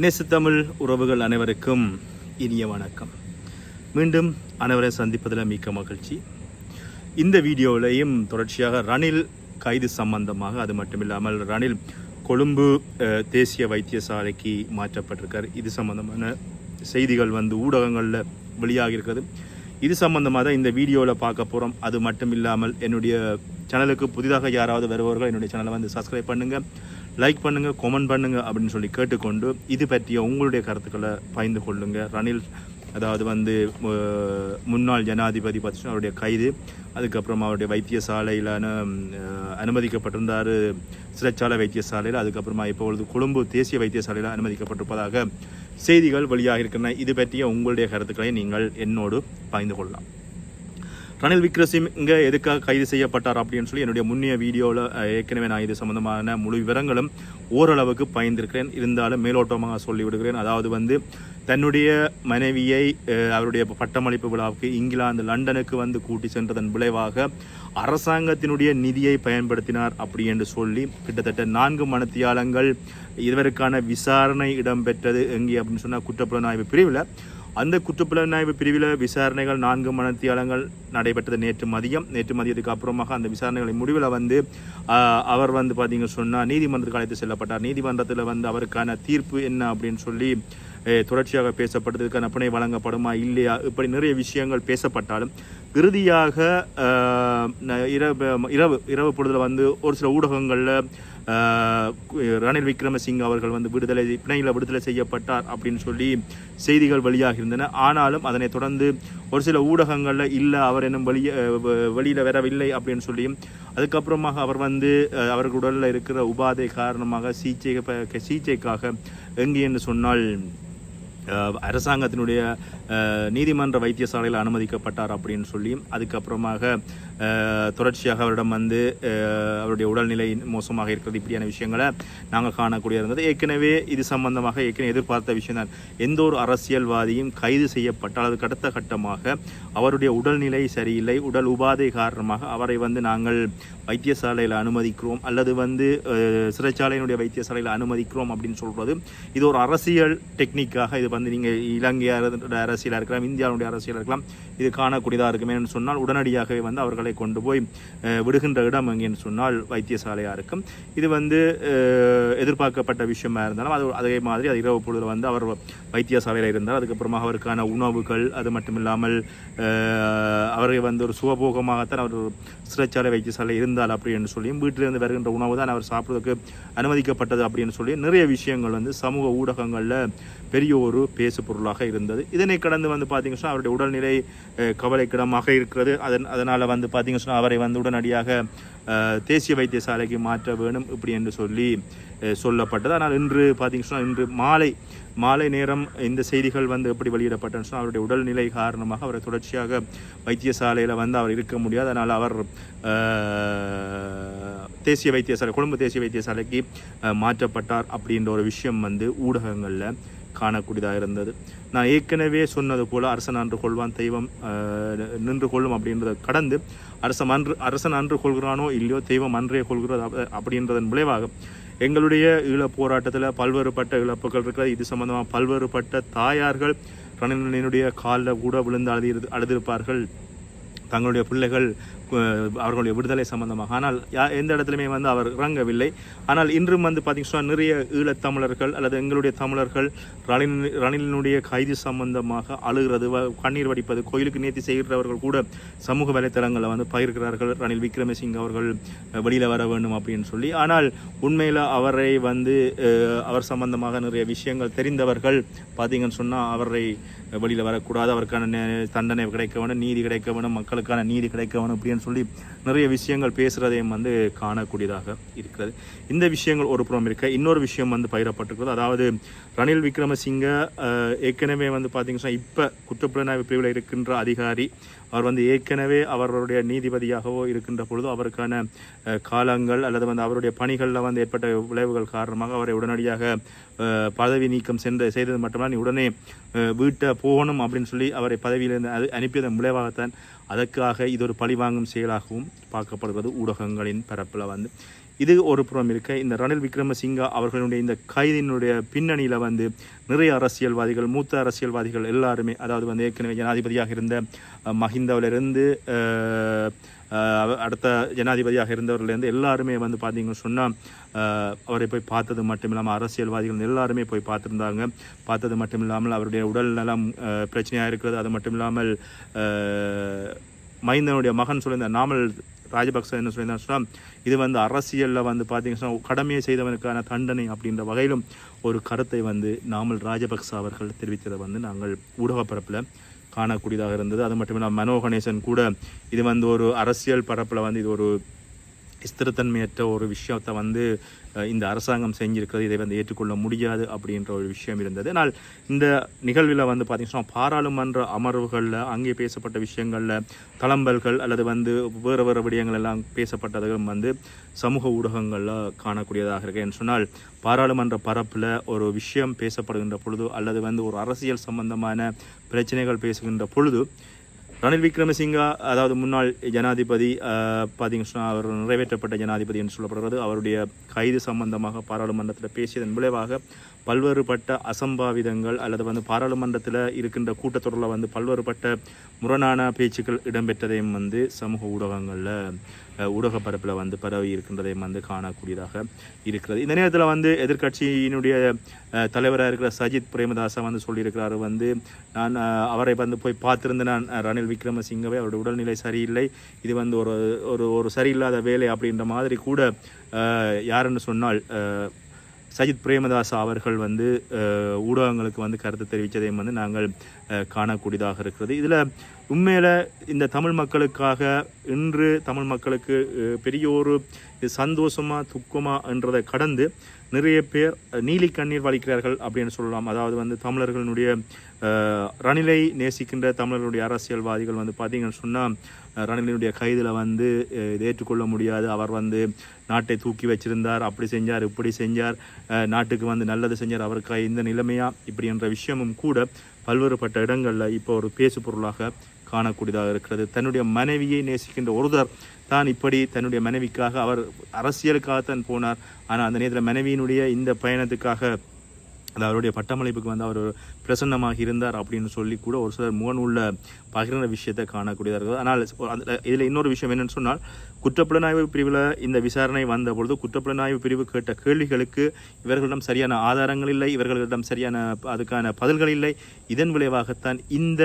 நேசத்தமிழ் உறவுகள் அனைவருக்கும் இனிய வணக்கம். மீண்டும் அனைவரை சந்திப்பதில் மிக்க மகிழ்ச்சி. இந்த வீடியோவிலையும் தொடர்ச்சியாக ரணில் கைது சம்பந்தமாக அது மட்டுமில்லாமல் ரணில் கொழும்பு தேசிய வைத்தியசாலைக்கு மாற்றப்பட்டிருக்கார். இது சம்பந்தமான செய்திகள் வந்து ஊடகங்களில் வெளியாகி இருக்கிறது இது சம்பந்தமாக தான் இந்த வீடியோவில் பார்க்க போகிறோம் அது மட்டும் இல்லாமல் என்னுடைய சேனலுக்கு புதிதாக யாராவது வருபவர்கள் என்னுடைய சேனலை வந்து சப்ஸ்கிரைப் பண்ணுங்கள் லைக் பண்ணுங்கள் கமெண்ட் பண்ணுங்கள் அப்படின்னு சொல்லி கேட்டுக்கொண்டு இது பற்றிய உங்களுடைய கருத்துக்களை பகிர்ந்து கொள்ளுங்கள் ரணில் அதாவது வந்து முன்னாள் ஜனாதிபதி பற்றி அவருடைய கைது அதுக்கப்புறம் அவருடைய வைத்தியசாலையிலான அனுமதிக்கப்பட்டிருந்தார் சிறைச்சாலை வைத்தியசாலையில் அதுக்கப்புறமா இப்பொழுது கொழும்பு தேசிய வைத்தியசாலையில் அனுமதிக்கப்பட்டிருப்பதாக செய்திகள் வெளியாக இருக்கின்றன இது பற்றிய உங்களுடைய கருத்துக்களை நீங்கள் என்னோடு பகிர்ந்து கொள்ளலாம். ரணில் விக்ரசிங்க எதுக்காக கைது செய்யப்பட்டார் அப்படின்னு சொல்லி என்னுடைய முன்னைய வீடியோவில் ஏற்கனவே நான் இது சம்பந்தமான முழு விவரங்களும் ஓரளவுக்கு பயந்திருக்கிறேன். இருந்தாலும் மேலோட்டமாக சொல்லிவிடுகிறேன். அதாவது வந்து தன்னுடைய மனைவியை அவருடைய பட்டமளிப்பு விழாவுக்கு இங்கிலாந்து லண்டனுக்கு வந்து கூட்டி சென்றதன் விளைவாக அரசாங்கத்தினுடைய நிதியை பயன்படுத்தினார் அப்படி என்று சொல்லி கிட்டத்தட்ட நான்கு மணத்தியாலங்கள் இதற்கான விசாரணை இடம்பெற்றது. எங்கே அப்படின்னு சொன்னால் குற்றப்புலனாய்வு பிரிவில். அந்த குற்றப்புலனாய்வு பிரிவில் விசாரணைகள் நான்கு மணத்தியாலங்கள் நடைபெற்றது. நேற்று மதியம் நேற்று மதியத்துக்கு அப்புறமாக அந்த விசாரணைகளை முடிவில் வந்து அவர் வந்து பார்த்தீங்க சொன்னால் நீதிமன்றத்துக்கு அழைத்து செல்லப்பட்டார். நீதிமன்றத்தில் வந்து அவருக்கான தீர்ப்பு என்ன அப்படின்னு சொல்லி தொடர்ச்சியாக பேசப்பட்டதுக்கான பிணை வழங்கப்படுமா இல்லையா இப்படி நிறைய விஷயங்கள் பேசப்பட்டாலும் இறுதியாக இரவு இரவு இரவு பொழுதில் வந்து ஒரு சில ஊடகங்களில் ரணில் விக்ரமசிங்க அவர்கள் வந்து விடுதலை பிணையில் விடுதலை செய்யப்பட்டார் அப்படின்னு சொல்லி செய்திகள் வெளியாக இருந்தன ஆனாலும் அதனை தொடர்ந்து ஒரு சில ஊடகங்களில் இல்லை அவர் இன்னும் வெளியே வெளியில் வரவில்லை அப்படின்னு சொல்லியும் அதுக்கப்புறமாக அவர் வந்து அவர்கள் உடலில் இருக்கிற உபாதை காரணமாக சிகிச்சை ப- சிகிச்சைக்காக எங்கே என்று சொன்னால் அரசாங்கத்தினுடைய நீதிமன்ற வைத்தியசாலையில் அனுமதிக்கப்பட்டார் அப்படின்னு சொல்லியும் அதுக்கப்புறமாக தொடர்ச்சியாக அவரிடம் வந்து அவருடைய உடல்நிலை மோசமாக இருக்கிறது இப்படியான விஷயங்களை நாங்கள் காணக்கூடிய இருந்தது. ஏற்கனவே இது சம்பந்தமாக ஏற்கனவே எதிர்பார்த்த விஷயம் தான் எந்த ஒரு அரசியல்வாதியும் கைது செய்யப்பட்டால் அதுக்கு அடுத்த கட்டமாக அவருடைய உடல்நிலை சரியில்லை. உடல் உபாதை காரணமாக அவரை வந்து நாங்கள் வைத்தியசாலையில் அனுமதிக்கிறோம் அல்லது வந்து சிறைச்சாலையினுடைய வைத்தியசாலையில் அனுமதிக்கிறோம் அப்படின்னு சொல்கிறது இது ஒரு அரசியல் டெக்னிக்காக இது இப்போ வந்து நீங்கள் இலங்கை அரசியலாக இருக்கலாம் இந்தியாவுடைய அரசியலாக இருக்கலாம் இது காணக்கூடியதாக இருக்குமே என்று சொன்னால் உடனடியாகவே வந்து அவர்களை கொண்டு போய் விடுகின்ற இடம் எங்கேன்னு சொன்னால் வைத்தியசாலையாக இருக்கும். இது வந்து எதிர்பார்க்கப்பட்ட விஷயமா இருந்தாலும் அது அதே மாதிரி அது இரவு பொழுதில் வந்து அவர் வைத்தியசாலையில் இருந்தார். அதுக்கப்புறமா அவருக்கான உணவுகள் அது மட்டும் இல்லாமல் அவரை வந்து ஒரு சுகபோகமாகத்தான் அவர் சிறைச்சாலை வைத்தியசாலை இருந்தால் அப்படின்னு சொல்லியும் வீட்டிலிருந்து வருகின்ற உணவு தான் அவர் சாப்பிட்றதுக்கு அனுமதிக்கப்பட்டது அப்படின்னு சொல்லி நிறைய விஷயங்கள் வந்து சமூக ஊடகங்களில் பெரிய ஒரு பேசு பொருளாக இருந்தது. இதனை கடந்து வந்து பார்த்தீங்கன்னா சொன்னால் அவருடைய உடல்நிலை கவலைக்கிடமாக இருக்கிறது. அதன் அதனால் வந்து பார்த்தீங்கன்னா சொன்னால் அவரை வந்து உடனடியாக தேசிய வைத்தியசாலைக்கு மாற்ற வேணும் இப்படி என்று சொல்லி சொல்லப்பட்டது. ஆனால் இன்று பார்த்தீங்கன்னா சொன்னால் இன்று மாலை மாலை நேரம் இந்த செய்திகள் வந்து எப்படி வெளியிடப்பட்டன்னு சொன்னால் அவருடைய உடல்நிலை காரணமாக அவரை தொடர்ச்சியாக வைத்தியசாலையில் வந்து அவர் இருக்க முடியாது. அதனால் அவர் தேசிய வைத்தியசாலை கொழும்பு தேசிய வைத்தியசாலைக்கு மாற்றப்பட்டார் அப்படின்ற ஒரு விஷயம் வந்து ஊடகங்களில் காணக்கூடியதாக இருந்தது. நான் ஏற்கனவே சொன்னது போல் அரசன் அன்று கொள்வான் தெய்வம் நின்று கொள்ளும் அப்படின்றத கடந்து அரசன் அன்று அரசன் அன்று கொள்கிறானோ இல்லையோ தெய்வம் அன்றே கொள்கிறது அப்படின்றதன் விளைவாக எங்களுடைய ஈழப் போராட்டத்தில் பல்வேறுபட்ட இழப்புகள் இருக்கிறது. இது சம்பந்தமாக பல்வேறுபட்ட தாயார்கள் ரணிலினுடைய காலில் கூட விழுந்து அழுதி அழுதிருப்பார்கள். தங்களுடைய பிள்ளைகள் அவர்களுடைய விடுதலை சம்பந்தமாக. ஆனால் யா எந்த இடத்துலையுமே வந்து அவர் இறங்கவில்லை. ஆனால் இன்றும் வந்து பார்த்தீங்கன்னா நிறைய ஈழத்தமிழர்கள் அல்லது எங்களுடைய தமிழர்கள் ரணில் ரணிலினுடைய கைது சம்பந்தமாக அழுகிறது. வ- கண்ணீர் வடிப்பது கோயிலுக்கு நேர்த்தி செய்கிறவர்கள் கூட சமூக வலைத்தளங்களில் வந்து பகிர்கிறார்கள். ரணில் விக்ரமசிங் அவர்கள் வெளியில் வர வேண்டும் அப்படின்னு சொல்லி. ஆனால் உண்மையில் அவரை வந்து அவர் சம்பந்தமாக நிறைய விஷயங்கள் தெரிந்தவர்கள் பார்த்தீங்கன்னு சொன்னால் அவரை வெளியில் வரக்கூடாது. அவருக்கான தண்டனை கிடைக்க வேணும் நீதி கிடைக்க வேணும் மக்களுக்கான நீதி கிடைக்க வேணும் அப்படின்னு சொல்லி நிறைய விஷயங்கள் பேசுகிறதையும் வந்து காணக்கூடியதாக இருக்கிறது. இந்த விஷயங்கள் ஒரு புறம் இருக்க. இன்னொரு விஷயம் வந்து பயிரப்பட்டிருக்கிறது அதாவது ரணில் விக்ரமசிங்க ஏற்கனவே வந்து பார்த்தீங்கன்னா இப்போ குற்றப்புலனாய்வு பிரிவில் இருக்கின்ற அதிகாரி அவர் வந்து ஏற்கனவே அவருடைய நீதிபதியாகவோ இருக்கின்ற பொழுது அவருக்கான காலங்கள் அல்லது வந்து அவருடைய பணிகளில் வந்து ஏற்பட்ட விளைவுகள் காரணமாக அவரை உடனடியாக பதவி நீக்கம் சென்ற செய்தது மட்டுமல்ல நீ உடனே வீட்டை போகணும் அப்படின்னு சொல்லி அவரை பதவியிலிருந்து அது அனுப்பியதன் விளைவாகத்தான் அதற்காக இது ஒரு பழிவாங்கும் செயலாகவும் பார்க்கப்படுகிறது ஊடகங்களின் பரப்பில் வந்து. இது ஒரு புறம் இருக்க. இந்த ரணில் விக்ரமசிங்கா அவர்களுடைய இந்த கைதினுடைய பின்னணியில் வந்து நிறைய அரசியல்வாதிகள் மூத்த அரசியல்வாதிகள் எல்லாருமே அதாவது வந்து ஏற்கனவே ஜனாதிபதியாக இருந்த அஹ், மஹிந்தவிலிருந்து அடுத்த ஜனாதிபதியாக இருந்தவர்லேருந்து எல்லாருமே வந்து பார்த்தீங்கன்னு சொன்னால் அவரை போய் பார்த்தது மட்டும் இல்லாமல் அரசியல்வாதிகள் எல்லாருமே போய் பார்த்துருந்தாங்க. பார்த்தது மட்டும் இல்லாமல் அவருடைய உடல் நலம் பிரச்சனையாக இருக்கிறது. அது மட்டும் இல்லாமல் மைந்தனுடைய மகன் சொல்லியிருந்த நாமல் ராஜபக்ச என்ன சொல்லியிருந்தார் இது வந்து அரசியலில் வந்து பார்த்தீங்கன்னா கடமையை செய்தவனுக்கான தண்டனை அப்படின்ற வகையிலும் ஒரு கருத்தை வந்து நாமல் ராஜபக்ச அவர்கள் தெரிவித்ததை வந்து நாங்கள் ஊடக பரப்பில் காணக்கூடியதாக இருந்தது. அது மட்டும் இல்லாமல் மனோ கணேசன் கூட இது வந்து ஒரு அரசியல் பரப்பில் வந்து இது ஒரு ஸ்திரத்தன்மையற்ற ஒரு விஷயத்தை வந்து இந்த அரசாங்கம் செஞ்சிருக்கிறது இதை வந்து ஏற்றுக்கொள்ள முடியாது அப்படின்ற ஒரு விஷயம் இருந்தது. ஆனால் இந்த நிகழ்வில் வந்து பார்த்தீங்கன்னா பாராளுமன்ற அமர்வுகளில் அங்கே பேசப்பட்ட விஷயங்களில் தளம்பல்கள் அல்லது வந்து வேறு வேறு விடயங்கள் எல்லாம் பேசப்பட்டதும் வந்து சமூக ஊடகங்களில் காணக்கூடியதாக இருக்கு. என்று சொன்னால் பாராளுமன்ற பரப்பில் ஒரு விஷயம் பேசப்படுகின்ற பொழுது அல்லது வந்து ஒரு அரசியல் சம்பந்தமான பிரச்சனைகள் பேசுகின்ற பொழுது ரணில் விக்ரமசிங்கா அதாவது முன்னாள் ஜனாதிபதி அஹ், பார்த்தீங்கன்னு அவர் நிறைவேற்றப்பட்ட ஜனாதிபதி என்று சொல்லப்படுகிறது. அவருடைய கைது சம்பந்தமாக பாராளுமன்றத்தில் பேசியதன் விளைவாக பல்வேறுபட்ட அசம்பாவிதங்கள் அல்லது வந்து பாராளுமன்றத்தில் இருக்கின்ற கூட்டத்தொடரில் வந்து பல்வேறுபட்ட முரணான பேச்சுக்கள் இடம்பெற்றதையும் வந்து சமூக ஊடகங்களில் ஊடக பரப்பில் வந்து பரவி இருக்கின்றதையும் வந்து காணக்கூடியதாக இருக்கிறது. இந்த நேரத்தில் வந்து எதிர்க்கட்சியினுடைய தலைவராக இருக்கிற சஜித் பிரேமதாசா வந்து சொல்லியிருக்கிறாரு வந்து நான் அவரை வந்து போய் பார்த்திருந்த நான் ரணில் விக்ரமசிங்கவை அவருடைய உடல்நிலை சரியில்லை. இது வந்து ஒரு ஒரு ஒரு சரியில்லாத வேலை அப்படின்ற மாதிரி கூட யாருன்னு சொன்னால் சஜித் பிரேமதாசா அவர்கள் வந்து ஊடகங்களுக்கு வந்து கருத்து தெரிவித்ததையும் வந்து நாங்கள் காணக்கூடியதாக இருக்கிறது. இதில் உண்மையில் இந்த தமிழ் மக்களுக்காக இன்று தமிழ் மக்களுக்கு பெரிய ஒரு சந்தோஷமா என்றதை கடந்து நிறைய பேர் நீலி கண்ணீர் வலிக்கிறார்கள் அப்படின்னு சொல்லலாம். அதாவது வந்து தமிழர்களுடைய ரணிலை நேசிக்கின்ற தமிழர்களுடைய அரசியல்வாதிகள் வந்து பார்த்தீங்கன்னு சொன்னால் ரணிலினுடைய கைதில் வந்து இதை ஏற்றுக்கொள்ள முடியாது. அவர் வந்து நாட்டை தூக்கி வச்சிருந்தார். அப்படி செஞ்சார் இப்படி செஞ்சார். நாட்டுக்கு வந்து நல்லது செஞ்சார். அவருக்கு இந்த நிலைமையா இப்படி என்ற விஷயமும் கூட பல்வேறுபட்ட இடங்களில் இப்போ ஒரு பேசு பொருளாக காணக்கூடியதாக இருக்கிறது. தன்னுடைய மனைவியை நேசிக்கின்ற ஒருதர் தான் இப்படி தன்னுடைய மனைவிக்காக அவர் அரசியலுக்காகத்தான் போனார். ஆனால் அந்த நேரத்தில் மனைவியினுடைய இந்த பயணத்துக்காக அது அவருடைய பட்டமளிப்புக்கு வந்து அவர் பிரசன்னமாக இருந்தார் அப்படின்னு சொல்லி கூட ஒரு சிலர் முகநூலில் பகிர்ந்த விஷயத்தை காணக்கூடியதாக இருக்குது ஆனால் அந்த இதில் இன்னொரு விஷயம் என்னன்னு சொன்னால் குற்றப்புலனாய்வு பிரிவில் இந்த விசாரணை வந்த பொழுது குற்றப்புலனாய்வு பிரிவு கேட்ட கேள்விகளுக்கு இவர்களிடம் சரியான ஆதாரங்கள் இல்லை இவர்களிடம் சரியான அதுக்கான பதில்கள் இல்லை. இதன் விளைவாகத்தான் இந்த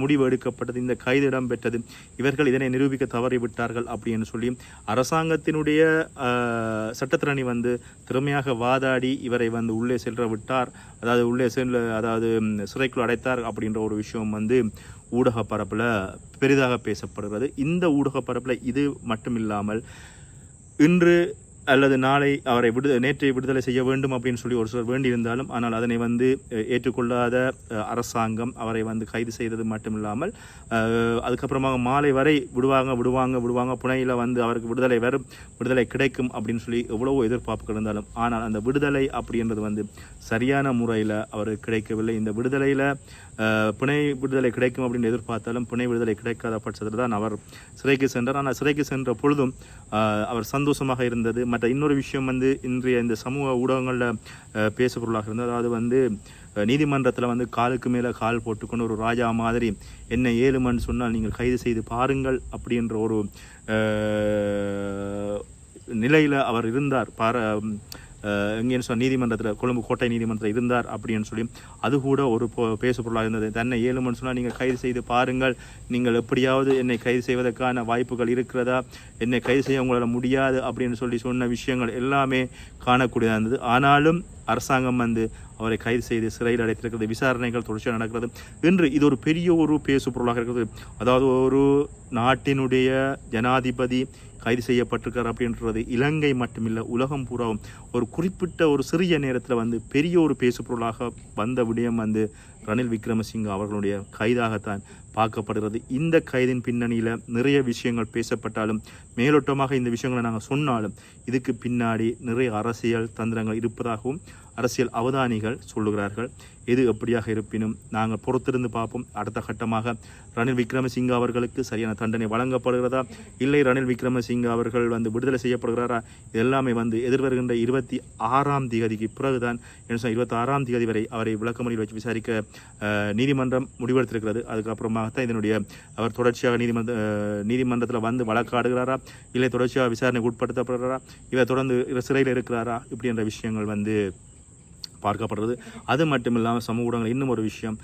முடிவு எடுக்கப்பட்டது இந்த கைது இடம்பெற்றது. இவர்கள் இதனை நிரூபிக்க தவறிவிட்டார்கள் அப்படின்னு சொல்லி அரசாங்கத்தினுடைய சட்டத்திறணி சட்டத்திரணி வந்து திறமையாக வாதாடி இவரை வந்து உள்ளே செல்ற விட்டார். அதாவது உள்ளே செல்ல அதாவது சிறைக்குள் அடைத்தார் அப்படின்ற ஒரு விஷயம் வந்து ஊடக பரப்பில் பெரிதாக பேசப்படுகிறது. இந்த ஊடக பரப்பில் இது மட்டும் இல்லாமல் இன்று அல்லது நாளை அவரை விடு நேற்றை விடுதலை செய்ய வேண்டும் அப்படின்னு சொல்லி ஒரு சிலர் வேண்டியிருந்தாலும் ஆனால் அதனை வந்து ஏற்றுக்கொள்ளாத அரசாங்கம் அவரை வந்து கைது செய்தது மட்டும் இல்லாமல் அதுக்கப்புறமா அதுக்கப்புறமாக மாலை வரை விடுவாங்க விடுவாங்க விடுவாங்க புனையில் வந்து அவருக்கு விடுதலை வரும் விடுதலை கிடைக்கும் அப்படின்னு சொல்லி எவ்வளவோ எதிர்பார்ப்புகள் இருந்தாலும் ஆனால் அந்த விடுதலை அப்படின்றது வந்து சரியான முறையில் அவருக்கு கிடைக்கவில்லை. இந்த விடுதலையில் பிணை விடுதலை கிடைக்கும் அப்படின்னு எதிர்பார்த்தாலும் பிணை விடுதலை கிடைக்காத பட்சத்தில் தான் அவர் சிறைக்கு சென்றார். ஆனால் சிறைக்கு சென்ற பொழுதும் அவர் சந்தோஷமாக இருந்தது. மற்ற இன்னொரு விஷயம் வந்து இன்றைய இந்த சமூக ஊடகங்களில் பேசுபொருளாக இருந்தது. அதாவது வந்து நீதிமன்றத்தில் வந்து காலுக்கு மேலே கால் போட்டுக்கொண்டு ஒரு ராஜா மாதிரி என்ன ஏழுமன்னு சொன்னால் நீங்கள் கைது செய்து பாருங்கள் அப்படின்ற ஒரு நிலையில் அவர் இருந்தார். பார எங்கேன்னு சொன்ன நீதிமன்றத்தில் கொழும்பு கோட்டை நீதிமன்றத்தில் இருந்தார் அப்படின்னு சொல்லி அது கூட ஒரு பேசு பொருளாக இருந்தது. தன்னை ஏழுமன்னு சொன்னால் நீங்கள் கைது செய்து பாருங்கள். நீங்கள் எப்படியாவது என்னை கைது செய்வதற்கான வாய்ப்புகள் இருக்கிறதா? என்னை கைது செய்ய உங்களால் முடியாது அப்படின்னு சொல்லி சொன்ன விஷயங்கள் எல்லாமே காணக்கூடியதாக இருந்தது. ஆனாலும் அரசாங்கம் வந்து அவரை கைது செய்து சிறையில் அடைத்திருக்கிறது. விசாரணைகள் தொடர்ச்சியாக நடக்கிறது. என்று இது ஒரு பெரிய ஒரு பேசு பொருளாக இருக்கிறது. அதாவது ஒரு நாட்டினுடைய ஜனாதிபதி கைது செய்யப்பட்டிருக்கார் அப்படின்றது இலங்கை மட்டுமில்லை உலகம் பூராவும். ஒரு குறிப்பிட்ட ஒரு சிறிய நேரத்தில் வந்து பெரிய ஒரு பேசு பொருளாக வந்த விடயம் வந்து ரணில் விக்ரமசிங்க அவர்களுடைய கைதாகத்தான் பார்க்கப்படுகிறது. இந்த கைதின் பின்னணியில் நிறைய விஷயங்கள் பேசப்பட்டாலும் மேலோட்டமாக இந்த விஷயங்களை நாங்கள் சொன்னாலும் இதுக்கு பின்னாடி நிறைய அரசியல் தந்திரங்கள் இருப்பதாகவும் அரசியல் அவதானிகள் சொல்லுகிறார்கள். எது எப்படியாக இருப்பினும் நாங்கள் பொறுத்திருந்து பார்ப்போம். அடுத்த கட்டமாக ரணில் விக்ரமசிங்க அவர்களுக்கு சரியான தண்டனை வழங்கப்படுகிறதா? இல்லை ரணில் விக்ரமசிங்க அவர்கள் வந்து விடுதலை செய்யப்படுகிறாரா? இது எல்லாமே வந்து எதிர்வருகின்ற இருபத்தி ஆறாம் தேதிக்கு பிறகுதான் என்ன சொன்னால் இருபத்தி ஆறாம் தேதி வரை அவரை விளக்கமொழியில் வச்சு விசாரிக்க நீதிமன்றம் முடிவெடுத்திருக்கிறது. அதுக்கப்புறமாகத்தான் இதனுடைய அவர் தொடர்ச்சியாக நீதிமன்ற நீதிமன்றத்தில் வந்து வழக்காடுகிறாரா? இல்லை தொடர்ச்சியாக விசாரணைக்கு உட்படுத்தப்படுறாரா இவர் தொடர்ந்து இவர் சிறையில் இருக்கிறாரா? இப்படி என்ற விஷயங்கள் வந்து பார்க்கப்படுறது. அது மட்டும் இல்லாமல் சமூக ஊடகங்கள் இன்னும் ஒரு விஷயம்.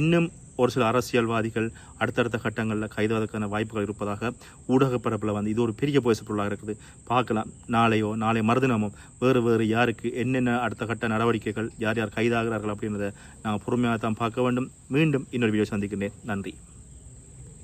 இன்னும் ஒரு சில அரசியல்வாதிகள் அடுத்தடுத்த கட்டங்களில் கைதுவதற்கான வாய்ப்புகள் இருப்பதாக ஊடக பரப்பில் வந்து இது ஒரு பெரிய பேசு பொருளாக இருக்குது. பார்க்கலாம். நாளையோ நாளை மறுதினமோ வேறு வேறு யாருக்கு என்னென்ன அடுத்த கட்ட நடவடிக்கைகள் யார் யார் கைதாகிறார்கள் அப்படின்றத நாங்கள் பொறுமையாக தான் பார்க்க வேண்டும். மீண்டும் இன்னொரு வீடியோ சந்திக்கின்றேன். நன்றி.